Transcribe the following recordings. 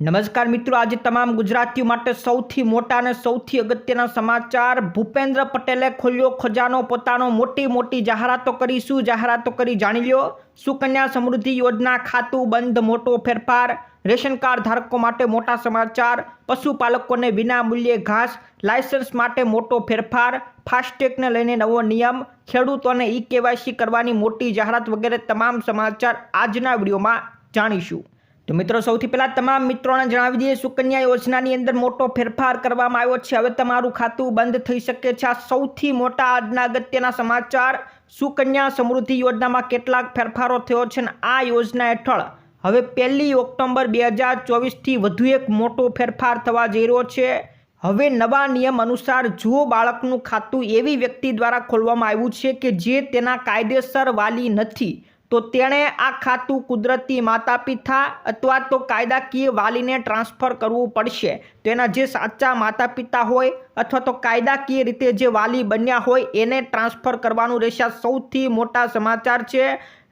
નમસ્કાર મિત્રો, આજે તમામ ગુજરાતીઓ માટે સૌથી મોટા અને સૌથી અગત્યના સમાચાર. ભૂપેન્દ્ર પટેલે ખોલ્યો ખજાનો, પોતાનો મોટી મોટી જાહેરાતો કરી. શું જાહેરાતો કરી જાણી લ્યો? સુકન્યા સમૃદ્ધિ યોજના, ખાતું બંધ, મોટો ફેરફાર, રેશન કાર્ડ ધારકો માટે મોટા સમાચાર, પશુપાલકોને વિના મૂલ્યે ઘાસ, લાયસન્સ માટે મોટો ફેરફાર, ફાસ્ટેગને લઈને નવો નિયમ, ખેડૂતોને ઈ કેવાયસી કરવાની મોટી જાહેરાત વગેરે તમામ સમાચાર આજના વિડીયોમાં જાણીશું. તો મિત્રો, સૌથી પહેલાં તમામ મિત્રોને જણાવી દઈએ, સુકન્યા યોજનાની અંદર મોટો ફેરફાર કરવામાં આવ્યો છે. હવે તમારું ખાતું બંધ થઈ શકે છે. આ સૌથી મોટા આજના અગત્યના સમાચાર, સુકન્યા સમૃદ્ધિ યોજનામાં કેટલાક ફેરફારો થયો છે અને આ યોજના હેઠળ હવે પહેલી ઓક્ટોબર બે હજાર ચોવીસથી વધુ એક મોટો ફેરફાર થવા જઈ રહ્યો છે. હવે નવા નિયમ અનુસાર જો બાળકનું ખાતું એવી વ્યક્તિ દ્વારા ખોલવામાં આવ્યું છે કે જે તેના કાયદેસર વાલી નથી. તો તેણે આ ખાતું કુદરતી માતા પિતા અથવા તો કાયદાકીય વાલીને ટ્રાન્સફર કરવું પડશે. તેના જે સાચા માતા પિતા હોય અથવા તો કાયદાકીય રીતે જે વાલી બન્યા હોય, એને ટ્રાન્સફર કરવાનું રહેશે. સૌથી મોટા સમાચાર છે.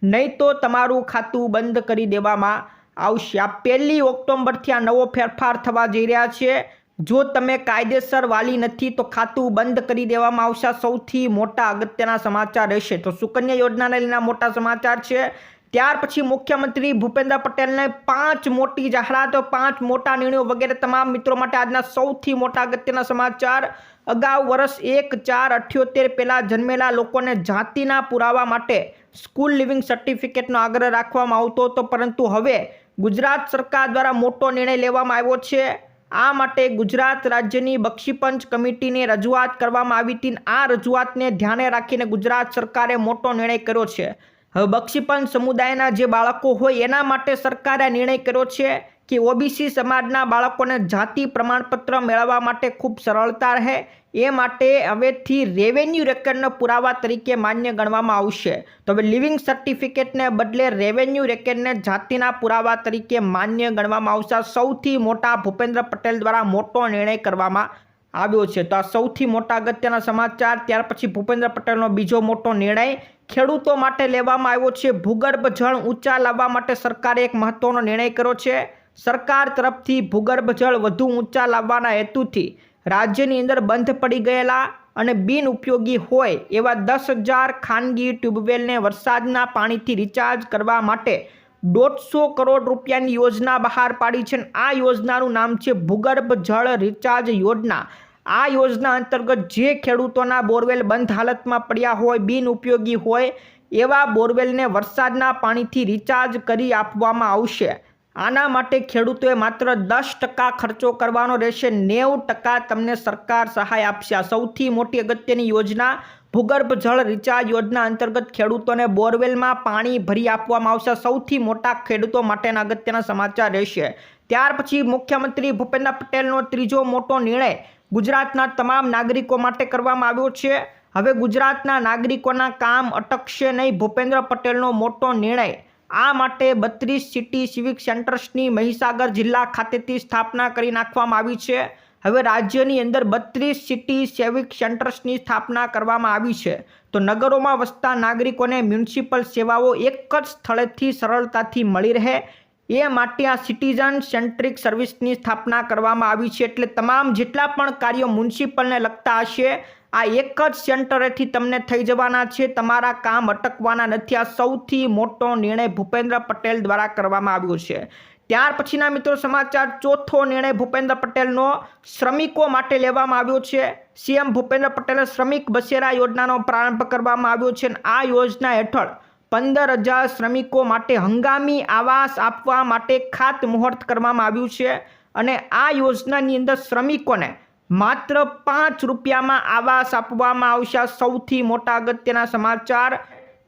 નહીં તો તમારું ખાતું બંધ કરી દેવામાં આવશે. આ પહેલી ઓક્ટોબરથી આ નવો ફેરફાર થવા જઈ રહ્યા છે. જો તમે કાયદેસર વાલી નથી, તો ખાતું બંધ કરી દેવામાં આવશે. સૌથી મોટા અગત્યના સમાચાર રહેશે. તો સુકન્યા યોજનાને લઈને મોટા સમાચાર છે. ત્યાર પછી મુખ્યમંત્રી ભૂપેન્દ્ર પટેલને પાંચ મોટી જાહેરાતો, પાંચ મોટા નિર્ણયો વગેરે તમામ મિત્રો માટે આજના સૌથી મોટા અગત્યના સમાચાર. અગાઉ વર્ષ એક ચાર અઠ્યોતેર પહેલાં જન્મેલા લોકોને જાતિના પુરાવા માટે સ્કૂલ લિવિંગ સર્ટિફિકેટનો આગ્રહ રાખવામાં આવતો હતો. પરંતુ હવે ગુજરાત સરકાર દ્વારા મોટો નિર્ણય લેવામાં આવ્યો છે. આ માટે ગુજરાત રાજ્યની બક્ષીપંચ કમિટીને રજૂઆત કરવામાં આવી હતી આ રજૂઆતને ધ્યાને રાખીને ગુજરાત સરકારે મોટો નિર્ણય કર્યો છે. હવે બક્ષીપંચ સમુદાયના જે બાળકો હોય એના માટે સરકારે નિર્ણય કર્યો છે કે ઓબીસી સમાજના બાળકોને જાતિ પ્રમાણપત્ર મેળવવા માટે ખૂબ સરળતા રહે એ માટે હવેથી રેવન્યુ રેકર્ડનો પુરાવા તરીકે માન્ય ગણવામાં આવશે. તો હવે લિવિંગ સર્ટિફિકેટને બદલે રેવન્યુ રેકેડને જાતિના પુરાવા તરીકે માન્ય ગણવામાં આવશે. સૌથી મોટા ભૂપેન્દ્ર પટેલ દ્વારા મોટો નિર્ણય કરવામાં આવ્યો છે. તો આ સૌથી મોટા અગત્યના સમાચાર, ત્યાર પછી ભૂપેન્દ્ર પટેલનો બીજો મોટો નિર્ણય. ખેડૂતો માટે લેવામાં આવ્યો છે ભૂગર્ભ જળ ઊંચા લાવવા માટે સરકારે એક મહત્વનો નિર્ણય કર્યો છે. સરકાર તરફથી ભૂગર્ભ જળ વધુ ઊંચા લાવવાના હેતુથી રાજ્યની અંદર બંધ પડી ગયેલા અને બિન ઉપયોગી હોય એવા દસ હજાર ખાનગી ટ્યુબવેલને વરસાદના પાણીથી રિચાર્જ કરવા માટે દોઢસો કરોડ રૂપિયાની યોજના બહાર પાડી છે આ યોજનાનું નામ છે ભૂગર્ભ જળ રિચાર્જ યોજના. આ યોજના અંતર્ગત જે ખેડૂતોના બોરવેલ બંધ હાલતમાં પડ્યા હોય બિન ઉપયોગી હોય, એવા બોરવેલને વરસાદના પાણીથી રિચાર્જ કરી આપવામાં આવશે. આના માટે ખેડૂતોએ માત્ર દસ ટકા ખર્ચો કરવાનો રહેશે. નેવું ટકા તમને સરકાર સહાય આપશે. સૌથી મોટી અગત્યની યોજના ભૂગર્ભ જળ રિચાર્જ યોજના અંતર્ગત ખેડૂતોને બોરવેલમાં પાણી ભરી આપવામાં આવશે. સૌથી મોટા ખેડૂતો માટેના અગત્યના સમાચાર રહેશે. ત્યાર પછી મુખ્યમંત્રી ભૂપેન્દ્ર પટેલનો ત્રીજો મોટો નિર્ણય ગુજરાતના તમામ નાગરિકો માટે કરવામાં આવ્યો છે. હવે ગુજરાતના નાગરિકોના કામ અટકશે નહીં. ભૂપેન્દ્ર પટેલનો મોટો નિર્ણય આ માટે બત્રીસ સિટી સિવિક સેન્ટર્સની મહીસાગર જિલ્લા ખાતેથી સ્થાપના કરી નાખવામાં આવી છે. હવે રાજ્યની અંદર બત્રીસ સિટી સિવિક સેન્ટર્સની સ્થાપના કરવામાં આવી છે. તો નગરોમાં વસતા નાગરિકોને મ્યુનિસિપલ સેવાઓ એક જ સ્થળેથી સરળતાથી મળી રહે. એ માટે આ સિટીઝન સેન્ટ્રિક સર્વિસની સ્થાપના કરવામાં આવી છે. એટલે તમામ જેટલા પણ કાર્યો મ્યુનિસિપલને લગતા હશે આ એક જ સેન્ટરેથી તમને થઈ જવાના છે. તમારા કામ અટકવાના નથી. આ સૌથી મોટો નિર્ણય ભૂપેન્દ્ર પટેલ દ્વારા કરવામાં આવ્યો છે. ત્યાર પછીના મિત્રો સમાચાર. ચોથો નિર્ણય ભૂપેન્દ્ર પટેલનો શ્રમિકો માટે લેવામાં આવ્યો છે. સીએમ ભૂપેન્દ્ર પટેલે શ્રમિક બસેરા યોજનાનો પ્રારંભ કરવામાં આવ્યો છે આ યોજના હેઠળ પંદર હજાર શ્રમિકો માટે હંગામી આવાસ આપવા માટે ખાતમુહૂર્ત કરવામાં આવ્યું છે. અને આ યોજનાની અંદર શ્રમિકોને માત્ર પાંચ રૂપિયામાં આવાસ આપવામાં આવશે. સૌથી મોટા અગત્યના સમાચાર,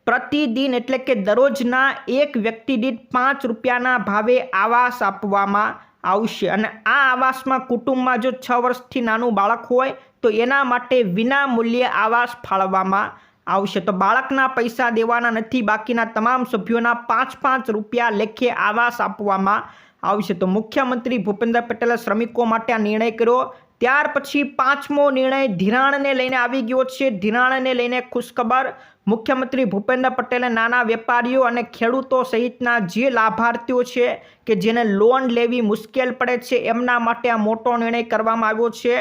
પ્રતિદિન એટલે કે દરરોજના એક વ્યક્તિ દીઠ પાંચ રૂપિયાના ભાવે આવાસ આપવામાં આવશે. અને આ આવાસમાં કુટુંબમાં જો છ વર્ષથી નાનું બાળક હોય, તો એના માટે વિના મૂલ્યે આવાસ ફાળવવામાં આવશે. તો બાળકના પૈસા દેવાના નથી, બાકીના તમામ સભ્યોના પાંચ પાંચ રૂપિયા લેખે આવાસ આપવામાં આવશે. તો મુખ્યમંત્રી ભૂપેન્દ્ર પટેલે શ્રમિકો માટે આ નિર્ણય કર્યો. ત્યાર પછી પાંચમો નિર્ણય ધિરાણને લઈને આવી ગયો છે. ધિરાણને લઈને ખુશખબર. મુખ્યમંત્રી ભૂપેન્દ્ર પટેલે નાના વેપારીઓ અને ખેડૂતો સહિતના જે લાભાર્થીઓ છે કે જેને લોન લેવી મુશ્કેલ પડે છે, એમના માટે આ મોટો નિર્ણય કરવામાં આવ્યો છે.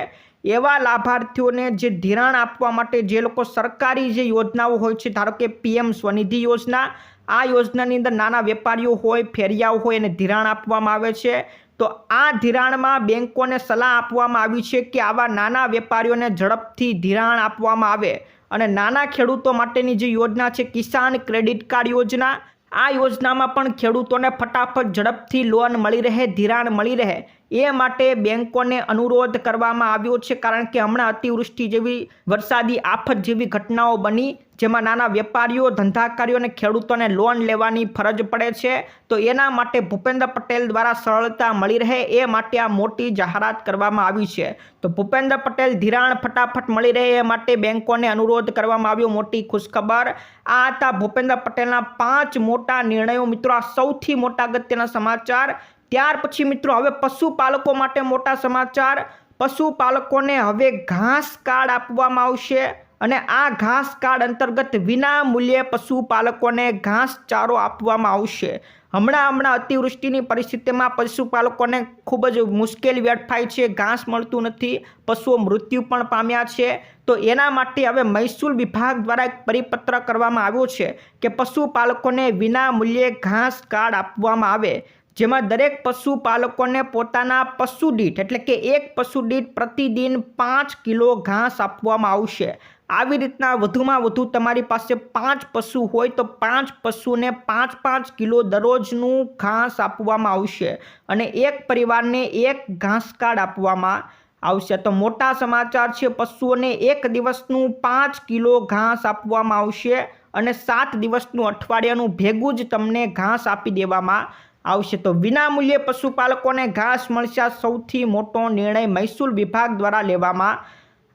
એવા લાભાર્થીઓને જે ધિરાણ આપવા માટે જે લોકો સરકારી જે યોજનાઓ હોય છે, ધારો કે પીએમ સ્વનિધિ યોજના, આ યોજનાની અંદર નાના વેપારીઓ હોય, ફેરિયાઓ હોય, એને ધિરાણ આપવામાં આવે છે. તો આ ધિરાણમાં બેન્કોને સલાહ આપવામાં આવી છે કે આવા નાના વેપારીઓને ઝડપથી ધિરાણ આપવામાં આવે. અને નાના ખેડૂતો માટેની જે યોજના છે, કિસાન ક્રેડિટ કાર્ડ યોજના, આ યોજનામાં પણ ખેડૂતોને ફટાફટ ઝડપથી લોન મળી રહે, ધિરાણ મળી રહે. એ માટે બેંકોને અનુરોધ કરવામાં આવ્યો છે કારણ કે હમણાં અતિવૃષ્ટિ જેવી, વરસાદી આફત જેવી ઘટનાઓ બની, જેમાં નાના વેપારીઓ, ધંધાકારીઓ અને ખેડૂતોને લોન લેવાની ફરજ પડે છે. તો એના માટે ભૂપેન્દ્ર પટેલ દ્વારા સરળતા મળી રહે એ માટે આ મોટી જાહેરાત કરવામાં આવી છે. તો ભૂપેન્દ્ર પટેલ ધિરાણ ફટાફટ મળી રહે એ માટે બેંકોને અનુરોધ કરવામાં આવ્યો. મોટી ખુશખબર. આ હતા ભૂપેન્દ્ર પટેલના પાંચ મોટા નિર્ણયો. મિત્રો, આ સૌથી મોટા અગત્યના સમાચાર. ત્યાર પછી મિત્રો હવે પશુપાલકો માટે મોટા સમાચાર. પશુપાલકોને હવે ઘાસ કાર્ડ આપવામાં આવશે અને આ ઘાસ કાર્ડ અંતર્ગત વિના મૂલ્યે પશુપાલકોને ઘાસ ચારો આપવામાં આવશે. હમણાં હમણાં અતિવૃષ્ટિની પરિસ્થિતિમાં પશુપાલકોને ખૂબ જ મુશ્કેલી વેઠાય છે. ઘાસ મળતું નથી, પશુઓ મૃત્યુ પણ પામ્યા છે. તો એના માટે હવે મહેસૂલ વિભાગ દ્વારા એક પરિપત્ર કરવામાં આવ્યો છે કે પશુપાલકોને વિના મૂલ્યે ઘાસ કાર્ડ આપવામાં આવે. જેમાં દરેક પશુપાલકોને પોતાના પશુ દીઠ એટલે કે એક પશુ દીઠ પ્રતિદિન પાંચ કિલો ઘાસ આપવામાં આવશે. આવી રીતના વધુમાં વધુ તમારી પાસે પાંચ પશુ હોય તો પાંચ પશુને પાંચ પાંચ કિલો દરરોજનું ઘાસ આપવામાં આવશે અને એક પરિવારને એક ઘાસ કાર્ડ આપવામાં આવશે. તો મોટા સમાચાર છે, પશુઓને એક દિવસનું પાંચ કિલો ઘાસ આપવામાં આવશે અને સાત દિવસનું અઠવાડિયાનું ભેગું જ તમને ઘાસ આપી દેવામાં આવશે તો વિનામૂલ્યે પશુપાલકોને ઘાસ મળશે સૌથી મોટો નિર્ણય મહેસૂલ વિભાગ દ્વારા લેવામાં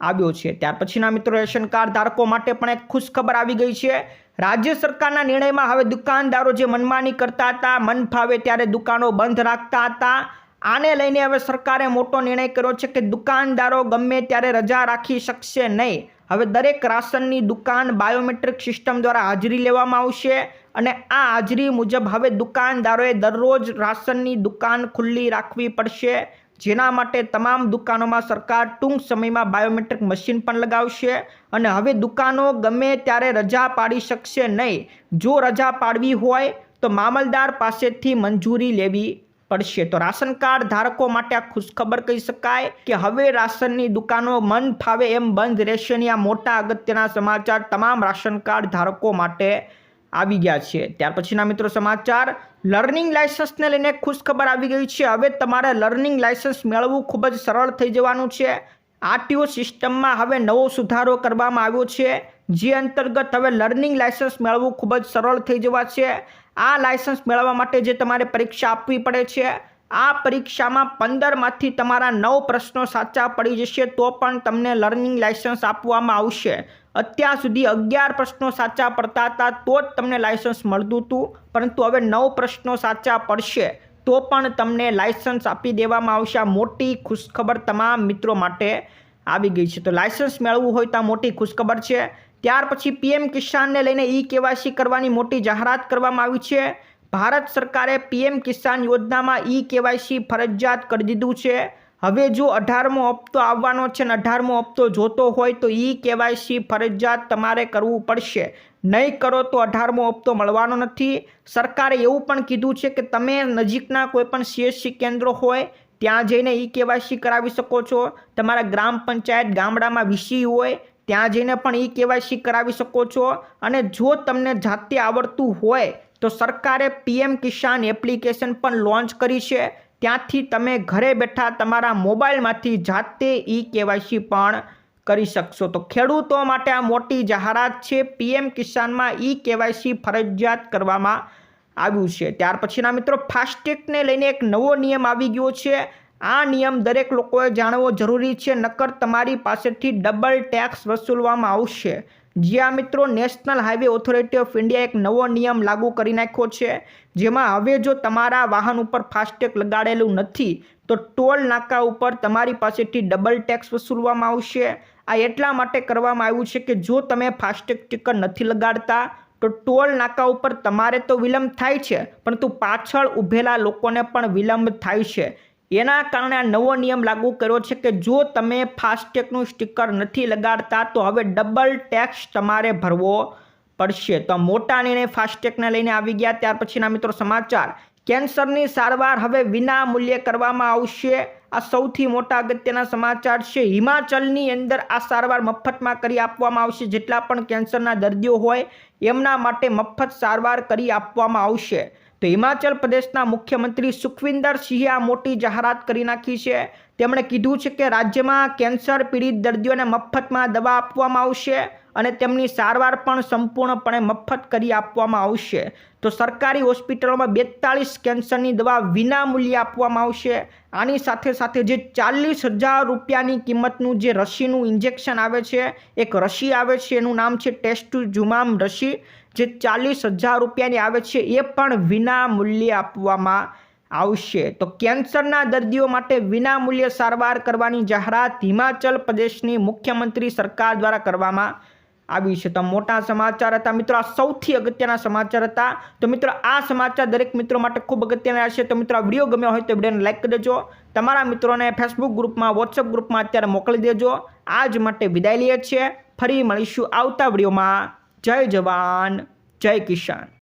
આવ્યો છે. ત્યાર પછીના મિત્રો, રેશન કાર્ડ ધારકો માટે પણ એક ખુશખબર આવી ગઈ છે. રાજ્ય સરકારના નિર્ણયમાં હવે દુકાનદારો જે મનમાની કરતા હતા, મન ફાવે ત્યારે દુકાનો બંધ રાખતા હતા. આને લઈને હવે સરકારે મોટો નિર્ણય કર્યો છે કે દુકાનદારો ગમે ત્યારે રજા રાખી શકશે નહીં. હવે દરેક રાશનની દુકાન બાયોમેટ્રિક સિસ્ટમ દ્વારા હાજરી લેવામાં આવશે. અને આ હાજરી મુજબ હવે દુકાનદારોએ દરરોજ રાશનની દુકાન ખુલ્લી રાખવી પડશે, જેના માટે તમામ દુકાનોમાં સરકાર ટૂંક સમયમાં બાયોમેટ્રિક મશીન પણ લગાવશે અને હવે દુકાનો ગમે ત્યારે રજા પાડી શકશે નહીં. જો રજા પાડવી હોય તો મામલદાર પાસેથી મંજૂરી લેવી પડશે. તો રાશન કાર્ડ ધારકો માટે આ ખુશખબર કહી શકાય કે હવે રાશનની દુકાનો મન ફાવે એમ બંધ રહેશે આ મોટા અગત્યના સમાચાર તમામ રાશન કાર્ડ ધારકો માટે આવી ગયા છે. ત્યાર પછીના મિત્રો સમાચાર લર્નિંગ લાયસન્સને લઈને ખુશખબર આવી ગઈ છે. હવે તમારે લર્નિંગ લાયસન્સ મેળવવું ખૂબ જ સરળ થઈ જવાનું છે. આરટીઓ સિસ્ટમમાં હવે નવો સુધારો કરવામાં આવ્યો છે. જે અંતર્ગત હવે લર્નિંગ લાયસન્સ મેળવવું ખૂબ જ સરળ થઈ જવા છે. આ લાયસન્સ મેળવવા માટે જે તમારે પરીક્ષા આપવી પડે છે, આ પરીક્ષામાં પંદરમાંથી તમારા નવ પ્રશ્નો સાચા પડી જશે તો પણ તમને લર્નિંગ લાયસન્સ આપવામાં આવશે. અત્યાર સુધી અગિયાર પ્રશ્નો સાચા પડતા હતા, તો જ તમને લાયસન્સ મળતું હતું. પરંતુ હવે નવ પ્રશ્નો સાચા પડશે, તો પણ તમને લાયસન્સ આપી દેવામાં આવશે. આ મોટી ખુશખબર તમામ મિત્રો માટે આવી ગઈ છે. તો લાયસન્સ મેળવવું હોય તો આ મોટી ખુશખબર છે. ત્યાર પછી પીએમ કિસાનને લઈને ઈ કેવાયસી કરવાની મોટી જાહેરાત કરવામાં આવી છે. ભારત સરકારે પીએમ કિસાન યોજનામાં ઈ કેવાયસી ફરજિયાત કરી દીધું છે. હવે જો અઢારમો હપ્તો આવવાનો છે ને અઢારમો હપ્તો જોતો હોય તો ઈ કેવાયસી ફરજિયાત તમારે કરવું પડશે. નહીં કરો તો અઢારમો હપ્તો મળવાનો નથી. સરકારે એવું પણ કીધું છે કે તમે નજીકના કોઈપણ સીએસસી કેન્દ્રો હોય, ત્યાં જઈને ઈ કેવાયસી કરાવી શકો છો. તમારા ગ્રામ પંચાયત ગામડામાં વીસી હોય, ત્યાં જઈને પણ ઈ કેવાયસી કરાવી શકો છો. અને જો તમને જાતે આવડતું હોય, તો સરકારે પીએમ કિસાન એપ્લિકેશન પણ લોન્ચ કરી છે. ત્યાંથી તમે ઘરે બેઠા તમારા મોબાઈલમાંથી જાતે ઈ કેવાયસી પણ કરી શકશો. તો ખેડૂતો માટે આ મોટી જાહેરાત છે. પીએમ કિસાનમાં ઈ કેવાયસી ફરજિયાત કરવામાં આવ્યું છે. ત્યાર પછીના મિત્રો, ફાસ્ટેગને લઈને એક નવો નિયમ આવી ગયો છે. આ નિયમ દરેક લોકોએ જાણવો જરૂરી છે, નકર તમારી પાસેથી ડબલ ટેક્સ વસૂલવામાં આવશે. જ્યાં મિત્રો National Highway Authority of India એક નવો નિયમ લાગુ કરી નાખ્યો છે, જેમાં હવે જો તમારા વાહન ઉપર ફાસ્ટેગ લગાડેલું નથી, તો ટોલ નાકા ઉપર તમારી પાસેથી ડબલ ટેક્સ વસૂલવામાં આવશે. આ એટલા માટે કરવામાં આવ્યું છે કે જો તમે ફાસ્ટેગ સ્ટીકર નથી લગાડતા, તો ટોલ નાકા ઉપર તમારે તો વિલંબ થાય છે, પરંતુ પાછળ ઊભેલા લોકોને પણ વિલંબ થાય છે. એના કારણે આ નવો નિયમ લાગુ કર્યો છે કે જો તમે ફાસ્ટેગનું સ્ટીકર નથી લગાડતા, તો હવે ડબલ ટેક્સ તમારે ભરવો પડશે. તો મોટા નિર્ણય ફાસ્ટેગને લઈને આવી ગયા. ત્યાર પછીના મિત્રો સમાચાર. કેન્સરની સારવાર હવે વિના મૂલ્યે કરવામાં આવશે. આ સૌથી મોટા અગત્યના સમાચાર છે. હિમાચલની અંદર આ સારવાર મફતમાં કરી આપવામાં આવશે. જેટલા પણ કેન્સરના દર્દીઓ હોય, એમના માટે મફત સારવાર કરી આપવામાં આવશે. તો હિમાચલ પ્રદેશના મુખ્યમંત્રી સુખવિંદર સિંહે આ મોટી જાહેરાત કરી નાખી છે. તેમણે કીધું છે કે રાજ્યમાં કેન્સર પીડિત દર્દીઓને મફતમાં દવા આપવામાં આવશે અને તેમની સારવાર પણ સંપૂર્ણપણે મફત કરી આપવામાં આવશે. તો સરકારી હોસ્પિટલોમાં બેતાળીસ કેન્સરની દવા વિનામૂલ્યે આપવામાં આવશે. આની સાથે સાથે જે ચાલીસ હજાર રૂપિયાની કિંમતનું જે રસીનું ઇન્જેક્શન આવે છે, એક રસી આવે છે, એનું નામ છે ટેસ્ટ જુમામ રસી. જે ચાલીસ હજાર રૂપિયાની આવે છે, એ પણ વિના મૂલ્યે આપવામાં આવશે. તો કેન્સરના દર્દીઓ માટે વિના મૂલ્યે સારવાર કરવાની જાહેરાત હિમાચલ પ્રદેશની મુખ્યમંત્રી સરકાર દ્વારા કરવામાં આવી છે. તો મોટા સમાચાર હતા મિત્રો, આ સૌથી અગત્યના સમાચાર હતા. તો મિત્રો, આ સમાચાર દરેક મિત્રો માટે ખૂબ અગત્યના હશે તો મિત્રો, આ વીડિયો ગમ્યો હોય તો વિડીયોને લાઈક કરી દેજો. તમારા મિત્રોને ફેસબુક ગ્રુપમાં વોટ્સઅપ ગ્રુપમાં અત્યારે મોકલી દેજો. આજ માટે વિદાય લઈએ છીએ. ફરી મળીશું આવતા વિડીયોમાં. જય જવાન જય કિસાન.